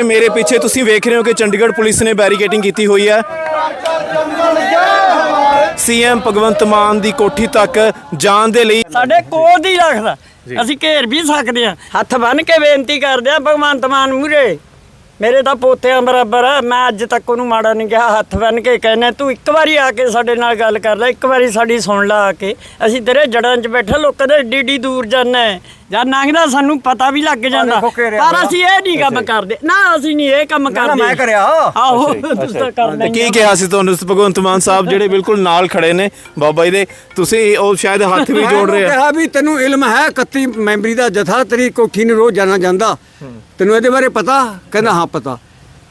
ਵੇਲੇ ਮੇਰੇ ਪਿੱਛੇ ਤੁਸੀਂ ਵੇਖ ਰਹੇ ਹੋ ਕਿ ਚੰਡੀਗੜ੍ਹ ਪੁਲਿਸ ਨੇ ਬੈਰੀਕੇਡਿੰਗ ਕੀਤੀ ਹੋਈ ਹੈ। ਸੀਐਮ ਭਗਵੰਤ ਮਾਨ ਦੀ ਕੋਠੀ ਤੱਕ ਜਾਣ ਦੇ ਲਈ ਸਾਡੇ ਕੋਲ ਦੀ ਰੱਖਦਾ। ਅਸੀਂ ਘੇਰ ਵੀ ਸਕਦੇ ਆ ਹੱਥ ਬੰਨ ਕੇ ਬੇਨਤੀ ਕਰਦੇ ਆ ਭਗਵੰਤ ਮਾਨ ਮੂਰੇ ਮੇਰੇ ਤਾਂ ਪੋਤਿਆਂ ਬਰਾਬਰ ਆ ਮੈਂ ਅੱਜ ਤੱਕ ਉਹਨੂੰ ਮਾੜਾ ਨਹੀਂ ਕਿਹਾ ਹੱਥ ਬੰਨ ਕੇ ਕਹਿੰਦਾ ਤੂੰ ਇੱਕ ਵਾਰੀ ਆ ਕੇ ਸਾਡੇ ਨਾਲ ਗੱਲ ਕਰ ਲੈ ਇੱਕ ਵਾਰੀ ਸਾਡੀ ਸੁਣ ਲਾ ਆ ਕੇ। ਅਸੀਂ ਤੇਰੇ ਜੜਾਂ 'ਚ ਬੈਠੇ ਲੋਕਾਂ ਦੇ ਏਡੀ ਏਡੀ ਦੂਰ ਜਾਣਾ ਜਾਂ ਲੰਘਦਾ ਸਾਨੂੰ ਪਤਾ ਵੀ ਲੱਗ ਜਾਂਦਾ ਪਰ। ਅਸੀਂ ਇਹ ਨਹੀਂ ਕੰਮ ਕਰਦੇ। ਨਾ ਅਸੀਂ ਨਹੀਂ ਇਹ ਕੰਮ ਕਰਦੇ। ਮੈਂ ਕਰਿਆ। ਆਹੋ ਤੁਸੀਂ ਤਾਂ ਕਰਨਾ ਹੀ ਕੀ। ਕਿਹਾ ਸੀ ਤੁਹਾਨੂੰ ਭਗਵੰਤ ਮਾਨ ਸਾਹਿਬ ਜਿਹੜੇ ਬਿਲਕੁਲ ਨਾਲ ਖੜੇ ਨੇ? ਬਾਬਾ ਜੀ ਦੇ ਤੁਸੀਂ ਉਹ ਸ਼ਾਇਦ ਹੱਥ ਵੀ ਜੋੜ ਰਹੇ ਆ। ਕਿਹਾ ਵੀ ਤੈਨੂੰ ਇਲਮ ਹੈ 31 ਮੈਂਬਰੀ ਦਾ ਜਥਾ ਤੇਰੀ ਕੋਠੀ ਨੂੰ ਰੋਜ਼ ਜਾਣਾ ਜਾਂਦਾ। ਤੈਨੂੰ ਇਹਦੇ ਬਾਰੇ ਪਤਾ? ਕਹਿੰਦਾ ਹਾਂ ਪਤਾ।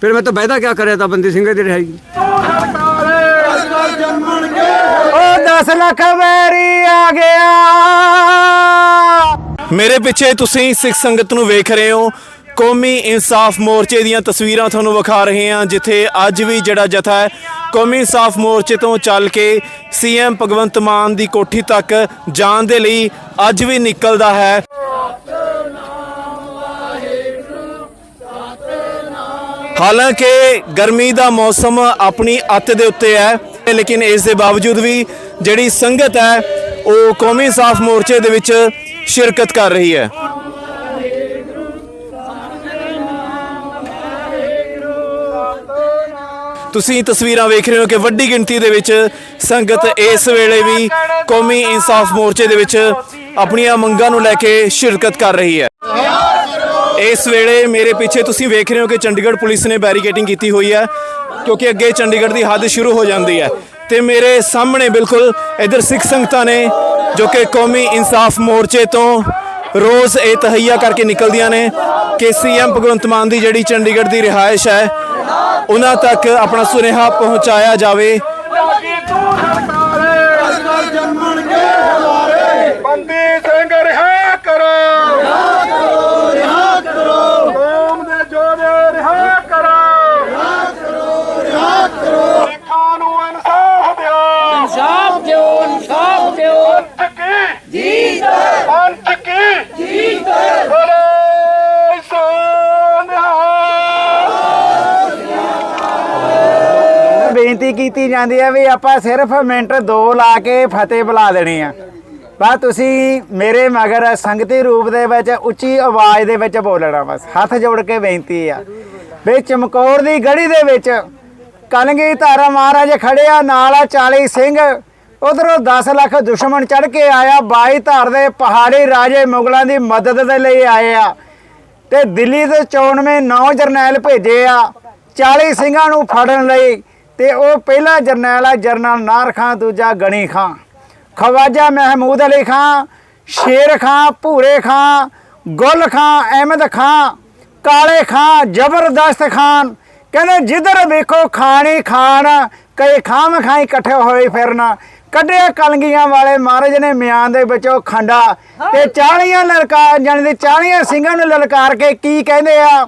ਫਿਰ ਮੈਂ ਤਾਂ ਵਾਅਦਾ ਕਿਆ ਕਰਿਆ ਤਾਂ ਬੰਦੀ ਸਿੰਘ ਦੇ ਰਿਹਾਈ? ਉਹ 10 ਲੱਖ ਵੈਰੀ ਆ ਗਿਆ। ਮੇਰੇ ਪਿੱਛੇ ਤੁਸੀਂ ਸਿੱਖ ਸੰਗਤ ਨੂੰ ਵੇਖ ਰਹੇ ਹੋ। ਕੌਮੀ ਇਨਸਾਫ ਮੋਰਚੇ ਦੀਆਂ ਤਸਵੀਰਾਂ ਤੁਹਾਨੂੰ ਵਿਖਾ ਰਹੇ ਹਾਂ ਜਿੱਥੇ ਅੱਜ ਵੀ ਜਿਹੜਾ ਜਥਾ ਹੈ ਕੌਮੀ ਇਨਸਾਫ ਮੋਰਚੇ ਤੋਂ ਚੱਲ ਕੇ ਸੀਐਮ ਭਗਵੰਤ ਮਾਨ ਦੀ ਕੋਠੀ ਤੱਕ ਜਾਣ ਦੇ ਲਈ ਅੱਜ ਵੀ ਨਿਕਲਦਾ ਹੈ। ਹਾਲਾਂਕਿ ਗਰਮੀ ਦਾ ਮੌਸਮ ਆਪਣੀ ਅੱਤ ਦੇ ਉੱਤੇ ਹੈ, ਲੇਕਿਨ ਇਸ ਦੇ ਬਾਵਜੂਦ ਵੀ ਜਿਹੜੀ ਸੰਗਤ ਹੈ, ਉਹ ਕੌਮੀ ਇਨਸਾਫ ਮੋਰਚੇ ਦੇ ਵਿੱਚ ਸ਼ਿਰਕਤ ਕਰ ਰਹੀ ਹੈ। ਤੁਸੀਂ ਤਸਵੀਰਾਂ ਵੇਖ ਰਹੇ ਹੋ ਕਿ ਵੱਡੀ ਗਿਣਤੀ ਦੇ ਵਿੱਚ ਸੰਗਤ ਇਸ ਵੇਲੇ ਵੀ ਕੌਮੀ ਇਨਸਾਫ ਮੋਰਚੇ ਦੇ ਵਿੱਚ ਆਪਣੀਆਂ ਮੰਗਾਂ ਨੂੰ ਲੈ ਕੇ ਸ਼ਿਰਕਤ ਕਰ ਰਹੀ ਹੈ। ਇਸ ਵੇਲੇ ਮੇਰੇ ਪਿੱਛੇ ਤੁਸੀਂ ਵੇਖ ਰਹੇ ਹੋ ਕਿ ਚੰਡੀਗੜ੍ਹ ਪੁਲਿਸ ਨੇ ਬੈਰੀਕੇਡਿੰਗ ਕੀਤੀ ਹੋਈ ਹੈ, ਕਿਉਂਕਿ ਅੱਗੇ ਚੰਡੀਗੜ੍ਹ ਦੀ ਹੱਦ ਸ਼ੁਰੂ ਹੋ ਜਾਂਦੀ ਹੈ। ਤੇ ਮੇਰੇ ਸਾਹਮਣੇ ਬਿਲਕੁਲ ਇਧਰ ਸਿੱਖ ਸੰਗਤਾਂ ਨੇ, ਜੋ ਕਿ ਕੌਮੀ ਇਨਸਾਫ ਮੋਰਚੇ ਤੋਂ ਰੋਜ਼ ਇਹ ਤਹਈਆ ਕਰਕੇ ਨਿਕਲਦੀਆਂ ਨੇ ਕਿ ਸੀਐਮ ਭਗਵੰਤ ਮਾਨ ਦੀ ਜਿਹੜੀ ਚੰਡੀਗੜ੍ਹ ਦੀ ਰਿਹਾਇਸ਼ ਹੈ, ਉਹਨਾਂ ਤੱਕ ਆਪਣਾ ਸੁਨੇਹਾ ਪਹੁੰਚਾਇਆ ਜਾਵੇ ਬੰਦੀ ਸਿੰਘ ਰਿਹਾ ਕਰੋ ਰਿਹਾ ਕਰੋ ਰਿਹਾ ਕਰੋ ਕੌਮ ਦੇ ਜੋਧੇ ਰਿਹਾ ਕਰੋ ਰਿਹਾ ਕਰੋ ਰਿਹਾ ਕਰੋ ਸਿੱਖਾਂ ਨੂੰ ਇਨਸਾਫ ਦਿਓ ਇਨਸਾਫ ਦਿਓ ਇਨਸਾਫ ਦਿਓ ਪੰਥ ਕੀ ਜੀਤ ਪੰਥ ਕੀ ਜੀਤ ਬੋਲੇ ਸੋਨਿਹਾ ਬੇਨਤੀ ਕੀਤੀ ਜਾਂਦੀ ਹੈ ਵੀ ਆਪਾਂ ਸਿਰਫ ਮਿੰਟ ਦੋ ਲਾ ਕੇ ਫਤਿਹ ਬੁਲਾ ਦੇਣੀ ਆ। ਬਸ ਤੁਸੀਂ ਮੇਰੇ ਮਗਰ ਸੰਗਤੀ ਰੂਪ ਦੇ ਵਿੱਚ ਉੱਚੀ ਆਵਾਜ਼ ਦੇ ਵਿੱਚ ਬੋਲਣਾ ਬਸ। ਹੱਥ ਜੋੜ ਕੇ ਬੇਨਤੀ ਆ ਵੀ ਚਮਕੌਰ ਦੀ ਗੜੀ ਦੇ ਵਿੱਚ ਕਲਗੀ ਧਾਰਾ ਮਹਾਰਾਜ ਖੜਿਆ, ਨਾਲ ਆ 40 ਸਿੰਘ। ਉਧਰੋਂ 10 ਲੱਖ ਦੁਸ਼ਮਣ ਚੜ ਕੇ ਆਇਆ, ਬਾਈ ਧਾਰ ਦੇ ਪਹਾੜੀ ਰਾਜੇ ਮੁਗਲਾਂ ਦੀ ਮਦਦ ਦੇ ਲਈ ਆਏ ਆ। ਤੇ ਦਿੱਲੀ ਦੇ 94 ਨੌ ਜਰਨੈਲ ਭੇਜੇ ਆ 40 ਸਿੰਘਾਂ ਨੂੰ ਫੜਨ ਲਈ। ਤੇ ਉਹ ਪਹਿਲਾ ਜਰਨੈਲ ਆ, ਜਰਨਲ ਨਾਰ ਖਾਂ ਦੂਜਾ ਗਣੀ ਖਾਂ ਖਵਾਜਾ ਮਹਿਮੂਦ ਅਲੀ ਖਾਂ ਸ਼ੇਰ ਖਾਂ ਭੂਰੇ ਖਾਂ ਗੁਲ ਖਾਂ ਅਹਿਮਦ ਖਾਂ ਕਾਲੇ ਖਾਂ ਜ਼ਬਰਦਸਤ ਖਾਨ। ਕਹਿੰਦੇ ਜਿੱਧਰ ਵੇਖੋ ਖਾਣੀ ਖਾਨ, ਕਈ ਖਾਮ ਖਾਈ ਇਕੱਠੇ ਹੋਏ ਫਿਰਨਾ। ਕੱਢਿਆ ਕਲਗੀਆਂ ਵਾਲੇ ਮਹਾਰਾਜ ਨੇ ਮਿਆਨ ਦੇ ਵਿੱਚੋਂ ਖੰਡਾ ਤੇ 40 ਲਲਕਾਰ ਜਾਣੀ ਦੇ 40 ਸਿੰਘਾਂ ਨੂੰ ਲਲਕਾਰ ਕੇ ਕੀ ਕਹਿੰਦੇ ਆ?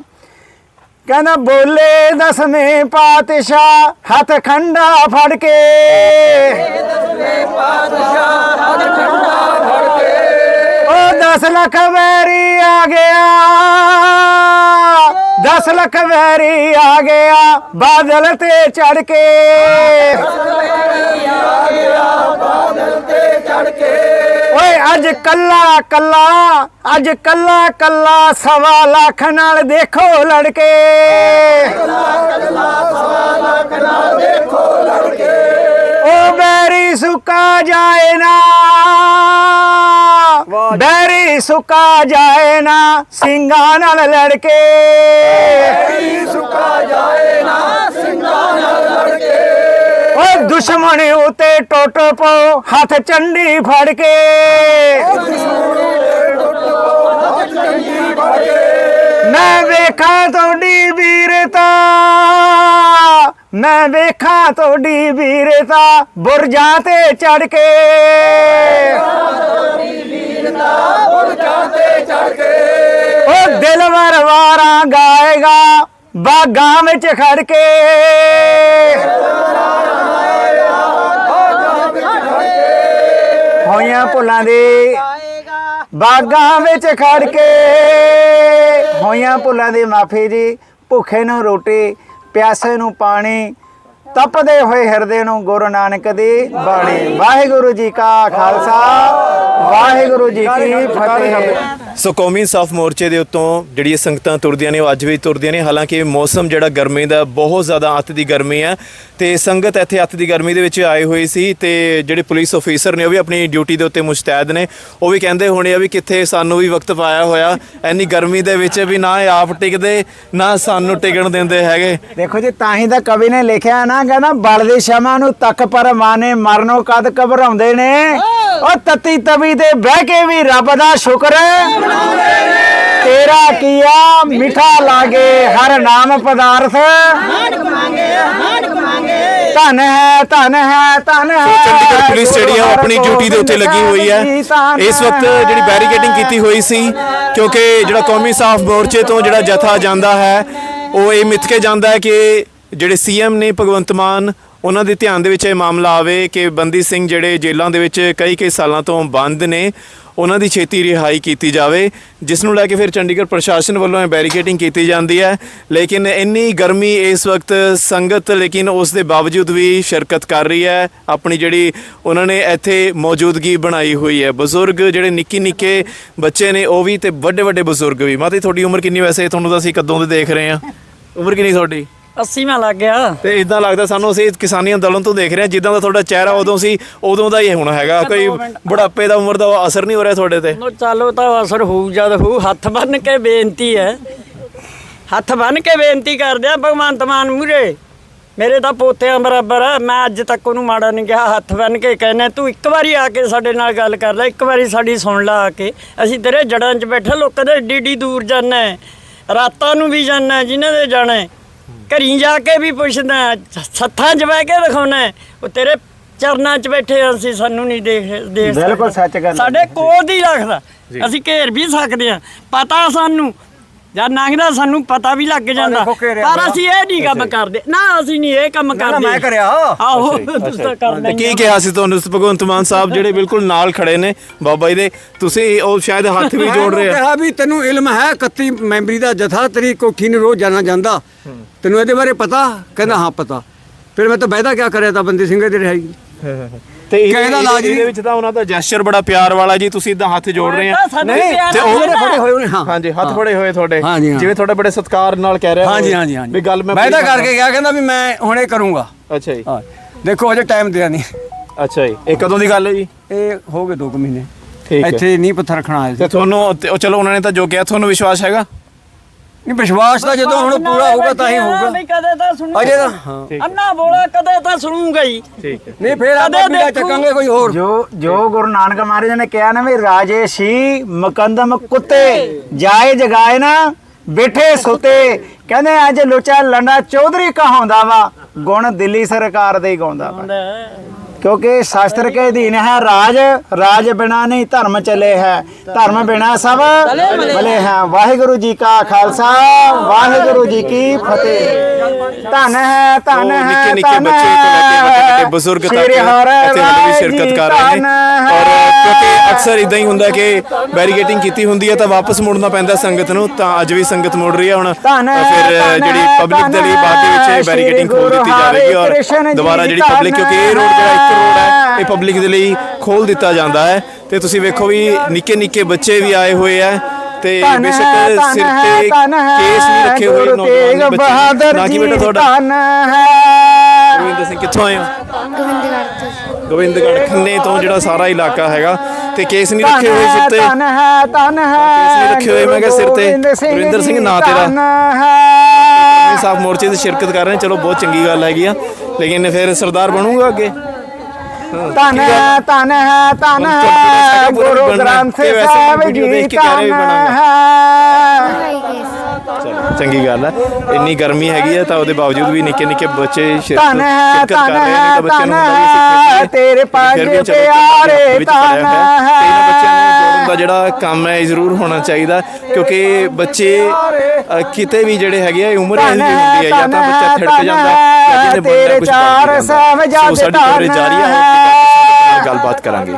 ਕਹਿੰਦਾ ਬੋਲੇ ਦਸਵੇਂ ਪਾਤਸ਼ਾਹ, ਹੱਥ ਖੰਡਾ ਫੜ ਕੇ। ਉਹ 10 ਲੱਖ ਵੈਰੀ ਆ ਗਿਆ। 10 ਲੱਖ ਵੈਰੀ ਆ ਗਿਆ, ਬਾਦਲ ਤੇ ਚੜ ਕੇ। ਓਏ ਅੱਜ ਕੱਲਾ ਕੱਲਾ ਅੱਜ ਕੱਲਾ ਕੱਲਾ ਸਵਾ ਲੱਖ ਨਾਲ ਦੇਖੋ ਲੜਕੇ। ਓ ਬੈਰੀ ਸੁੱਕਾ ਜਾਏ ਨਾ। ਬੈਰੀ ਸੁੱਕਾ ਜਾਏ ਨਾ ਸਿੰਘਾਂ ਨਾਲ ਲੜਕੇ। ਬੈਰੀ ਸੁੱਕਾ ਜਾਏ ਨਾ ਸਿੰਘਾਂ ਨਾਲ ਲੜਕੇ। ਦੁਸ਼ਮਣ ਉਤੇ ਟੁੱਟ ਪੋ ਹੱਥ ਚੰਡੀ ਫੜ ਕੇ। ਮੈਂ ਵੇਖਾਂ ਤੁਹਾਡੀ ਵੀਰਤਾ, ਮੈਂ ਵੇਖਾਂ ਤੁਹਾਡੀ ਵੀਰਤਾ, ਬੁਰਜਾਂ ਤੇ ਚੜ ਕੇ। ਉਹ ਦਿਲ ਵਰ ਵਾਰਾਂ ਗਾਏਗਾ, ਬਾਗਾਂ ਵਿੱਚ ਖੜ ਕੇ। ਹੋਈਆਂ ਭੁੱਲਾਂ ਦੀ ਬਾਗਾਂ ਵਿੱਚ ਖੜ ਕੇ। ਹੋਈਆਂ ਭੁੱਲਾਂ ਦੀ ਮਾਫੀ ਜੀ, ਭੁੱਖੇ ਨੂੰ ਰੋਟੀ, ਪਿਆਸੇ ਨੂੰ ਪਾਣੀ, ਤਪਦੇ ਹੋਏ ਹਿਰਦੇ ਨੂੰ ਗੁਰੂ ਨਾਨਕ ਦੀ ਬਾਣੀ। ਵਾਹਿਗੁਰੂ ਜੀ ਕਾ ਖਾਲਸਾ। ਵਾਹਿਗੁਰੂ ਜੀ ਕੀ ਫਤਿਹ। ਸੋ ਕੌਮੀ ਇਨਸਾਫ ਮੋਰਚੇ ਦੇ ਉੱਤੋਂ ਜਿਹੜੀਆਂ ਸੰਗਤਾਂ ਤੁਰਦੀਆਂ ਨੇ ਉਹ ਅੱਜ ਵੀ ਤੁਰਦੀਆਂ ਨੇ। ਹਾਲਾਂਕਿ ਮੌਸਮ ਜਿਹੜਾ ਗਰਮੀ ਦਾ ਬਹੁਤ ਜ਼ਿਆਦਾ ਅੱਤ ਦੀ ਗਰਮੀ ਹੈ ਤੇ ਸੰਗਤ ਇੱਥੇ ਅੱਤ ਦੀ ਗਰਮੀ ਦੇ ਵਿੱਚ ਆਏ ਹੋਏ ਸੀ ਤੇ ਜਿਹੜੇ ਪੁਲਿਸ ਅਫੀਸਰ ਨੇ ਉਹ ਵੀ ਆਪਣੀ ਡਿਊਟੀ ਦੇ ਉੱਤੇ ਮੁਸ਼ਤੈਦ ਨੇ। ਉਹ ਵੀ ਕਹਿੰਦੇ ਹੋਣੇ ਆ ਵੀ ਕਿੱਥੇ ਸਾਨੂੰ ਵੀ ਵਕਤ ਪਾਇਆ ਹੋਇਆ। ਐਨੀ ਗਰਮੀ ਦੇ ਵਿੱਚ ਵੀ ਨਾ ਇਹ ਆਪ ਟਿਕਦੇ ਨਾ ਸਾਨੂੰ ਟਿਕਣ ਦਿੰਦੇ ਹੈਗੇ। ਦੇਖੋ ਜੀ ਤਾਂ ਹੀ ਤਾਂ ਕਵੀ ਨੇ ਲਿਖਿਆ ਨਾ ਕਹਿੰਦਾ ਬਲਦੀ ਸ਼ਮਾ ਨੂੰ ਤੱਕ ਪਰ ਮਾਨੇ ਮਰਨੋਂ ਕਦ ਘਬਰਾਉਂਦੇ ਨੇ? ਉਹ ਤਤੀ ਤਵੀ ਤੇ ਬਹਿ ਕੇ ਵੀ ਰੱਬ ਦਾ ਸ਼ੁਕਰ ਤੇਰਾ ਕੀਆ ਮਿੱਠਾ ਲਾਗੇ, ਹਰ ਨਾਮ ਪਦਾਰਥ। ਧਨ ਹੈ ਧਨ ਹੈ ਧਨ ਹੈ। ਚੰਡੀਗੜ੍ਹ ਪੁਲਿਸ ਜਿਹੜੀ ਆ, ਉਹ ਆਪਣੀ ਡਿਊਟੀ ਦੇ ਉੱਤੇ ਲੱਗੀ ਹੋਈ ਹੈ। ਇਸ ਵਕਤ ਜਿਹੜੀ ਬੈਰੀਕੇਡਿੰਗ ਕੀਤੀ ਹੋਈ ਸੀ, ਕਿਉਂਕਿ ਜਿਹੜਾ ਕੌਮੀ ਸਾਫ਼ ਮੋਰਚੇ ਤੋਂ ਜਿਹੜਾ ਜਥਾ ਜਾਂਦਾ ਹੈ, ਉਹ ਇਹ ਮਿੱਥ ਕੇ ਜਾਂਦਾ ਹੈ ਕਿ ਜਿਹੜੇ ਸੀਐਮ ਨੇ ਭਗਵੰਤ ਮਾਨ ਉਹਨਾਂ ਦੇ ਧਿਆਨ ਦੇ ਵਿੱਚ ਇਹ ਮਾਮਲਾ ਆਵੇ ਕਿ ਬੰਦੀ ਸਿੰਘ ਜਿਹੜੇ ਜੇਲ੍ਹਾਂ ਦੇ ਵਿੱਚ ਕਈ ਕਈ ਸਾਲਾਂ ਤੋਂ ਬੰਦ ਨੇ, ਉਹਨਾਂ ਦੀ ਛੇਤੀ ਰਿਹਾਈ ਕੀਤੀ ਜਾਵੇ, ਜਿਸ ਨੂੰ ਲੈ ਕੇ ਫਿਰ ਚੰਡੀਗੜ੍ਹ ਪ੍ਰਸ਼ਾਸਨ ਵੱਲੋਂ ਇਹ ਬੈਰੀਕੇਡਿੰਗ ਕੀਤੀ ਜਾਂਦੀ ਹੈ। ਲੇਕਿਨ ਇੰਨੀ ਗਰਮੀ ਇਸ ਵਕਤ ਸੰਗਤ, ਲੇਕਿਨ ਉਸ ਦੇ ਬਾਵਜੂਦ ਵੀ ਸ਼ਿਰਕਤ ਕਰ ਰਹੀ ਹੈ। ਆਪਣੀ ਜਿਹੜੀ ਉਹਨਾਂ ਨੇ ਇੱਥੇ ਮੌਜੂਦਗੀ ਬਣਾਈ ਹੋਈ ਹੈ। ਬਜ਼ੁਰਗ ਜਿਹੜੇ ਨਿੱਕੀ ਨਿੱਕੇ ਬੱਚੇ ਨੇ, ਉਹ ਵੀ ਤੇ ਵੱਡੇ ਵੱਡੇ ਬਜ਼ੁਰਗ ਵੀ। ਮਾਤਾ ਤੁਹਾਡੀ ਉਮਰ ਕਿੰਨੀ ਵੈਸੇ? ਤੁਹਾਨੂੰ ਤਾਂ ਅਸੀਂ ਕਦੋਂ ਦੇ ਦੇਖ ਰਹੇ ਹਾਂ। ਉਮਰ ਕਿੰਨੀ ਤੁਹਾਡੀ? 80 ਮੈਂ ਲੱਗ ਗਿਆ। ਤੇ ਇਦਾਂ ਲੱਗਦਾ ਸਾਨੂੰ ਅਸੀਂ ਕਿਸਾਨੀ ਅੰਦੋਲਨ ਤੋਂ ਦੇਖ ਰਹੇ ਹਾਂ ਜਿੱਦਾਂ ਦਾ ਤੁਹਾਡਾ ਚਿਹਰਾ ਉਦੋਂ ਸੀ ਉਦੋਂ ਦਾ ਹੀ ਹੁਣ ਹੈਗਾ। ਕੋਈ ਬੁਢਾਪੇ ਦਾ ਉਮਰ ਦਾ ਅਸਰ ਨਹੀਂ ਹੋ ਰਿਹਾ ਤੁਹਾਡੇ ਤੇ? ਚਾਲੋ ਤਾਂ ਅਸਰ ਹੋਊ ਜਦ ਹੋਊ ਹੱਥ ਬੰਨ ਕੇ ਬੇਨਤੀ ਹੈ। ਹੱਥ ਬੰਨ ਕੇ ਬੇਨਤੀ ਕਰਦੇ ਆ ਭਗਵੰਤ ਮਾਨ ਮੂਰੇ ਮੇਰੇ ਤਾਂ ਪੋਤਿਆਂ ਬਰਾਬਰ ਆ ਮੈਂ ਅੱਜ ਤੱਕ ਉਹਨੂੰ ਮਾੜਾ ਨਹੀਂ ਕਿਹਾ ਹੱਥ ਬੰਨ ਕੇ ਕਹਿੰਨੇ ਤੂੰ ਇੱਕ ਵਾਰੀ ਆ ਕੇ ਸਾਡੇ ਨਾਲ ਗੱਲ ਕਰ ਲੈ ਇੱਕ ਵਾਰੀ ਸਾਡੀ ਸੁਣ ਲਾ ਆ ਕੇ। ਅਸੀਂ ਤੇਰੇ ਜੜਾਂ 'ਚ ਬੈਠੇ ਲੋਕਾਂ ਦੇ ਏਡੀ ਏਡੀ ਦੂਰ ਜਾਣਾ ਹੈ। ਰਾਤਾਂ ਨੂੰ ਵੀ ਜਾਣਾ ਜਿਨ੍ਹਾਂ ਦੇ ਜਾਣਾ। ਘਰੀ ਜਾ ਕੇ ਵੀ ਪੁੱਛਦਾ ਸੱਥਾਂ 'ਚ ਬਹਿ ਕੇ ਦਿਖਾਉਣਾ। ਉਹ ਤੇਰੇ ਚਰਨਾਂ 'ਚ ਬੈਠੇ ਹਾਂ ਅਸੀਂ ਸਾਨੂੰ ਨਹੀਂ ਦੇਖ ਦੇਖ ਬਿਲਕੁਲ। ਸੱਚ ਗੱਲ। ਸਾਡੇ ਕੋਲ ਹੀ ਰੱਖਦਾ। ਅਸੀਂ ਘੇਰ ਵੀ ਸਕਦੇ ਆ ਪਤਾ ਸਾਨੂੰ ਜਦ ਲੰਘਦਾ ਸਾਨੂੰ ਪਤਾ ਵੀ ਲੱਗ ਜਾਂਦਾ। ਪਰ। ਅਸੀਂ ਇਹ ਨਹੀਂ ਕੰਮ ਕਰਦੇ। ਨਾ ਅਸੀਂ ਨਹੀਂ ਇਹ ਕੰਮ ਕਰਦੇ। ਮੈਂ ਕਰਿਆ। ਆਹੋ ਤੁਸੀਂ ਤਾਂ ਕਰ ਤੇ ਕੀ ਕਿਹਾ ਸੀ ਤੁਹਾਨੂੰ ਭਗਵੰਤ ਮਾਨ ਸਾਹਿਬ ਜਿਹੜੇ ਬਿਲਕੁਲ ਨਾਲ ਖੜੇ ਨੇ? ਬਾਬਾ ਜੀ ਦੇ ਤੁਸੀਂ ਉਹ ਸ਼ਾਇਦ ਹੱਥ ਵੀ ਜੋੜ ਰਹੇ ਆ। ਕਿਹਾ ਵੀ ਤੈਨੂੰ ਇਲਮ ਹੈ 31 ਮੈਂਬਰੀ ਦਾ ਜਥਾ ਤੇਰੀ ਕੋਠੀ ਨੂੰ ਰੋਜ਼ ਜਾਣਾ ਜਾਂਦਾ। ਤੈਨੂੰ ਇਹਦੇ ਬਾਰੇ ਪਤਾ? ਕਹਿੰਦਾ ਹਾਂ ਪਤਾ। ਫਿਰ ਮੈਂ ਤਾਂ ਵਾਅਦਾ ਕਿਆ ਕਰਿਆ ਤਾਂ ਬੰਦੀ ਸਿੰਘ ਦੀ ਰਿਹਾਈ ਤੇ ਇਹਦੇ- ਕਹਿੰਦਾ ਲਾਜ਼ਮੀ- ਇਹਦੇ ਵਿੱਚ ਤਾਂ ਉਹਨਾਂ ਦਾ ਜੈਸਚਰ ਬੜਾ ਪਿਆਰ ਵਾਲਾ ਜੀ ਤੁਸੀਂ ਇਦਾਂ ਹੱਥ ਜੋੜ ਰਹੇ ਆ। ਨਹੀਂ ਤੇ ਉਹ ਜਿਹੜੇ ਫੜੇ ਹੋਏ ਉਹਨੇ ਹਾਂ। ਹਾਂਜੀ ਹੱਥ ਫੜੇ ਹੋਏ ਤੁਹਾਡੇ। ਹਾਂਜੀ, ਹਾਂ। ਜਿਵੇਂ ਤੁਹਾਡੇ ਬੜੇ ਸਤਿਕਾਰ ਨਾਲ ਕਹਿ ਰਿਹਾ ਹਾਂਜੀ ਹੋਵੇ ਹਾਂਜੀ ਹਾਂਜੀ। ਵੀ ਗੱਲ ਮੈਂ ਵਾਅਦਾ ਕਰਕੇ ਗਿਆ ਕਹਿੰਦਾ ਵੀ ਮੈਂ ਹੁਣੇ ਕਰੂੰਗਾ। ਅੱਛਾ ਜੀ। ਹਾਂ। ਦੇਖੋ ਅਜੇ ਟਾਈਮ ਦਿਆ ਨਹੀਂ। ਅੱਛਾ ਜੀ। ਇਹ ਕਦੋਂ ਦੀ ਗੱਲ ਹੈ ਜੀ? ਇਹ ਹੋ ਗਏ 2 ਮਹੀਨੇ। ਠੀਕ ਹੈ। ਇੱਥੇ ਨਹੀਂ ਪੱਥਰ ਰੱਖਣਾ ਆਏ ਸੀ। ਤੇ ਤੁਹਾਨੂੰ ਤੇ ਉਹ ਚਲੋ ਉਹਨਾਂ ਨੇ ਤਾਂ ਜੋ ਕਿਹਾ ਤੁਹਾਨੂੰ ਵਿਸ਼ਵਾਸ ਹੈਗਾ? ਨਹੀਂ ਵਿਸ਼ਵਾਸ ਤਾਂ ਜਦੋਂ ਹੁਣ ਪੂਰਾ ਹੋਊਗਾ ਤਾਂ ਹੀ ਹੋਊਗਾ। ਨਹੀਂ ਕਦੇ ਤਾਂ ਸੁਣੂ ਅਜੇ ਤਾਂ ਹਾਂ। ਅੰਨਾ ਬੋਲਾ ਕਦੇ ਤਾਂ ਸੁਣੂਗਾ ਹੀ। ਠੀਕ ਹੈ। ਨਹੀਂ ਫੇਰ ਆਪਾਂ ਦੇਖੂ। ਚੱਕਾਂਗੇ ਕੋਈ ਹੋਰ। ਜੋ ਜੋ ਗੁਰੂ ਨਾਨਕ ਮਹਾਰਾਜ ਨੇ ਕਿਹਾ ਨਾ ਵੀ ਰਾਜੇ ਸੀ ਮਕੰਦਮ ਕੁੱਤੇ ਜਾਏ ਜਗਾਏ ਨਾ ਬੈਠੇ ਸੁਤੇ। ਕਹਿੰਦੇ ਅੱਜ ਲੁਚਾ ਲੰਡਾ ਚੌਧਰੀ ਕਹਾਉਂਦਾ ਵਾ ਗੁਣ ਦਿੱਲੀ ਸਰਕਾਰ ਦੇ ਹੀ ਗਾਉਂਦਾ ਵਾ। ਕਿਉਂਕਿ ਸ਼ਾਸਤਰ ਕੇ ਅਧੀਨ ਹੈ ਰਾਜ ਰਾਜ ਬਿਨਾ ਨਹੀਂ ਧਰਮ ਚਲੇ ਹੈ। ਧਰਮ ਬਿਨਾ ਸਭ ਭਲੇ ਹੈ। ਵਾਹਿਗੁਰੂ ਜੀ ਕਾ ਖਾਲਸਾ ਵਾਹਿਗੁਰੂ ਜੀ ਕੀ ਫਤਿਹ। ਧੰਨ ਹੈ ਧੰਨ ਹੈ ਨਿੱਕੇ ਨਿੱਕੇ ਧੰਨ ਬੱਚੇ ਤੋਂ ਲੈ ਕੇ ਵੱਡੇ ਹੈ। ਵੱਡੇ ਬਜ਼ੁਰਗ ਤੱਕ ਇੱਥੇ ਹਾਲੇ ਵੀ ਸ਼ਿਰਕਤ ਜੀ, ਕਰ ਰਹੇ ਨੇ। ਔਰ ਹੈ। ਕਿਉਂਕਿ ਅਕਸਰ ਇਦਾਂ ਹੀ ਹੁੰਦਾ ਕਿ ਬੈਰੀਕੇਡਿੰਗ ਕੀਤੀ ਹੁੰਦੀ ਹੈ ਤਾਂ ਵਾਪਸ ਮੁੜਨਾ ਪੈਂਦਾ ਸੰਗਤ ਨੂੰ ਤਾਂ ਅੱਜ ਵੀ ਸੰਗਤ ਮੁੜ ਰਹੀ ਹੈ ਹੁਣ। ਹੈ, ਫਿਰ ਜਿਹੜੀ ਹੈ, ਪਬਲਿਕ ਦੇ ਲਈ ਬਾਅਦ ਵਿੱਚ ਹੈ, ਸ਼੍ਰੀ ਖੋਲ ਦਿੱਤੀ ਗੁਰੂ ਜਾਵੇਗੀ ਔਰ ਹਰਿਕ੍ਰਿਸ਼ਨ ਜੀ ਦੁਬਾਰਾ ਜਿਹੜੀ ਪਬਲਿਕ ਕਿਉਂਕਿ ਇਹ ਰੋਡ ਜਿਹੜਾ ਇੱਕ ਰੋਡ ਹੈ ਹੈ। ਇਹ ਪਬਲਿਕ ਦੇ ਲਈ ਖੋਲ ਦਿੱਤਾ ਜਾਂਦਾ ਹੈ। ਤੇ ਤੁਸੀਂ ਵੇਖੋ ਵੀ ਨਿੱਕੇ ਨਿੱਕੇ ਬੱਚੇ ਵੀ ਆਏ ਹੋਏ ਆ ਤੇ ਬੇਸ਼ੱਕ ਹੈ, ਸਿਰ ਹੈ, ਤੇ ਹੈ, ਕੇਸ ਨਹੀਂ ਰੱਖੇ ਹੋਏ ਨੌਜਵਾਨ ਬੱਚੇ ਨਾ ਕੀ ਬੇਟਾ ਤੁਹਾਡਾ? ਹੈ। ਗੋਬਿੰਦ ਸਿੰਘ ਕਿੱਥੋਂ ਆਏ ਹੋ? ਗੋਬਿੰਦਗੜ੍ਹ ਤੋਂ ਗੋਬਿੰਦਗੜ੍ਹ ਖੰਨੇ ਤੋਂ ਜਿਹੜਾ ਸਾਰਾ ਇਲਾਕਾ ਹੈਗਾ ਤੇ ਕੇਸ ਨਹੀਂ ਰੱਖੇ ਹੋਏ ਸਿਰ ਤੇ? ਹੈ ਧੰਨ ਹੈ ਧੰਨ ਹੈ ਕੇਸ ਵੀ ਰੱਖੇ ਹੋਏ, ਮੈਂ ਕਿਹਾ ਸਿਰ ਤੇ। ਗੋਬਿੰਦ ਸਿੰਘ ਨਾਂ ਤੇਰਾ। ਹੈ। ਸਾਫ਼ ਮੋਰਚੇ ਦੀ ਸ਼ਿਰਕਤ ਕਰ ਰਹੇ ਚਲੋ ਬਹੁਤ ਚੰਗੀ ਗੱਲ ਹੈਗੀ ਆ। ਲੇਕਿਨ ਫਿਰ ਸਰਦਾਰ ਬਣੂਗਾ ਅੱਗੇ? ਧੰਨ ਹੈ ਧੰਨ ਹੈ ਧੰਨ ਹੈ ਗੁਰੂ ਹੈ। ਗ੍ਰੰਥ ਸਾਹਿਬ ਜੀ ਧੰਨ। ਹੈ ਚਲੋ ਚੰਗੀ ਗੱਲ ਹੈ ਇੰਨੀ ਗਰਮੀ ਹੈਗੀ ਆ ਤਾਂ ਉਹਦੇ ਬਾਵਜੂਦ ਵੀ ਨਿੱਕੇ ਨਿੱਕੇ ਬੱਚੇ ਸ਼ਿਰਕਤ ਧੰਨ ਹੈ ਕਰ ਧੰਨ ਰਹੇ ਨੇ ਹੈ ਤਾਂ ਬੱਚਿਆਂ ਧੰਨ ਨੂੰ ਹੁੰਦਾ ਵੀ ਅਸੀਂ ਹੈ ਖੇਡੀਏ। ਤੇਰੇ ਫਿਰ ਵੀ ਚਲੋ ਪਿਆਰੇ ਵਿੱਚ ਪੜ੍ਹਿਆ ਧੰਨ ਹੋਇਆ ਹੈ ਤੇ ਇਹਨਾਂ ਬੱਚਿਆਂ ਨੂੰ ਜੋੜਨ ਦਾ ਜਿਹੜਾ ਕੰਮ ਹੈ ਇਹ ਜ਼ਰੂਰ ਹੋਣਾ ਚਾਹੀਦਾ ਕਿਉਂਕਿ ਬੱਚੇ ਅ, ਕਿਤੇ ਵੀ ਜਿਹੜੇ ਹੈਗੇ ਆ ਇਹ ਉਮਰ ਇਹੋ ਜਿਹੀ ਹੁੰਦੀ ਹੈ ਜਾਂ ਤਾਂ ਬੱਚਾ ਥੜਕ ਜਾਂਦਾ ਜਾਂ ਜਿਹਨੇ ਕੁਝ ਬਣ ਜਾਂਦਾ ਸੋ ਸਾਡੀ ਕਵਰੇਜ ਜਾਰੀ ਹੈ। ਗੱਲਬਾਤ ਕਰਾਂਗੇ